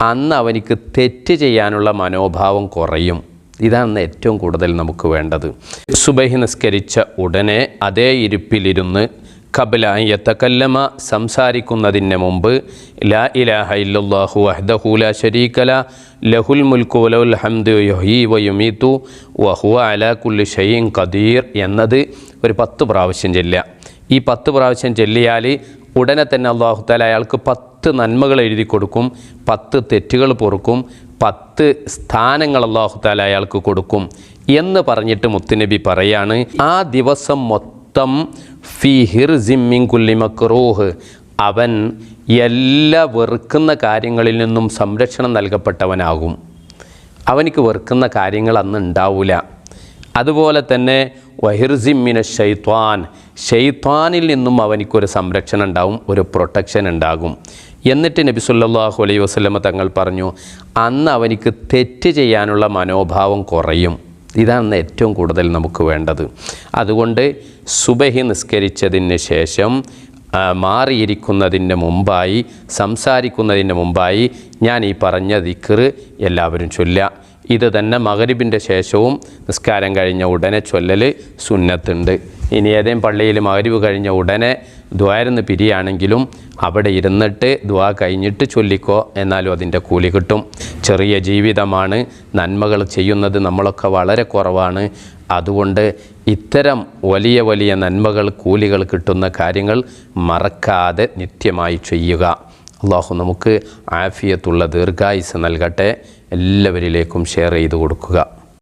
അന്ന് അവനിക്ക് തെറ്റ് ചെയ്യാനുള്ള മനോഭാവം കുറയും. ഇതാണ് ഏറ്റവും കൂടുതൽ നമുക്ക് വേണ്ടത്. സുബഹി നിസ്കരിച്ച ഉടനെ അതേ ഇരിപ്പിലിരുന്ന് കബല യത്തക്കല്ലമ സംസാരിക്കുന്നതിന് മുമ്പ് ലാ ഇലാഹ ഇല്ലല്ലാഹു അഹ്ദഹുല ശരീകല ലഹുൽ മുൽക്കു വലഹുൽ യുഹീ വയുമീത്തു വഹുവ അലാ കുല്ലി ഷെയ്ൻ ഖദീർ എന്നത് ഒരു പത്ത് പ്രാവശ്യം ചെല്ലുക. ഈ പത്ത് പ്രാവശ്യം ചെല്ലിയാൽ ഉടനെ തന്നെ അള്ളാഹുത്താല അയാൾക്ക് പത്ത് നന്മകൾ എഴുതി കൊടുക്കും പത്ത് തെറ്റുകൾ പൊറുക്കും പത്ത് സ്ഥാനങ്ങൾ അള്ളാഹു താല അയാൾക്ക് കൊടുക്കും എന്ന് പറഞ്ഞിട്ട് മുത്തുനബി പറയാണ് ആ ദിവസം മൊത്തം ഫി ഹിർ മക്റൂഹ് അവൻ എല്ലാ വെറുക്കുന്ന കാര്യങ്ങളിൽ നിന്നും സംരക്ഷണം നൽകപ്പെട്ടവനാകും. അവനിക്ക് വെറുക്കുന്ന കാര്യങ്ങൾ അന്ന് ഉണ്ടാവില്ല അതുപോലെ തന്നെ വഹിർസിമിന ഷെയ്ത്വാൻ ഷെയ്ത്വാനിൽ നിന്നും അവനിക്കൊരു സംരക്ഷണം ഉണ്ടാവും ഒരു പ്രൊട്ടക്ഷൻ ഉണ്ടാകും. എന്നിട്ട് നബി സല്ലല്ലാഹു അലൈഹി വസല്ലമ തങ്ങൾ പറഞ്ഞു അന്ന് അവനിക്ക് തെറ്റ് ചെയ്യാനുള്ള മനോഭാവം കുറയും. ഇതാണ് ഏറ്റവും കൂടുതൽ നമുക്ക് വേണ്ടത്. അതുകൊണ്ട് സുബഹി നിസ്കരിച്ചതിന് ശേഷം മാറിയിരിക്കുന്നതിന് മുമ്പായി സംസാരിക്കുന്നതിന് മുമ്പായി ഞാൻ ഈ പറഞ്ഞ ദിക്കറ് എല്ലാവരും ചൊല്ലുക. ഇത് തന്നെ മകരിബിന്റെ ശേഷവും നിസ്കാരം കഴിഞ്ഞ ഉടനെ ചൊല്ലൽ സുന്നത്തുണ്ട്. ഇനി ഏതെങ്കിലും പള്ളിയിൽ മകരിബ് കഴിഞ്ഞ ഉടനെ ദ്വാരുന്ന് പിരിയാണെങ്കിലും അവിടെ ഇരുന്നിട്ട് ദ്വാ കഴിഞ്ഞിട്ട് ചൊല്ലിക്കോ എന്നാലും അതിന്റെ കൂലി കിട്ടും. ചെറിയ ജീവിതമാണ് നന്മകൾ ചെയ്യുന്നത് നമ്മളൊക്കെ വളരെ കുറവാണ്. അതുകൊണ്ട് ഇത്തരം വലിയ വലിയ നന്മകൾ കൂലികൾ കിട്ടുന്ന കാര്യങ്ങൾ മറക്കാതെ നിത്യമായി ചെയ്യുക. അള്ളാഹു നമുക്ക് ആഫിയത്തുള്ള ദീർഘായുസ് നൽകട്ടെ. എല്ലാവരിലേക്കും ഷെയർ ചെയ്ത് കൊടുക്കുക.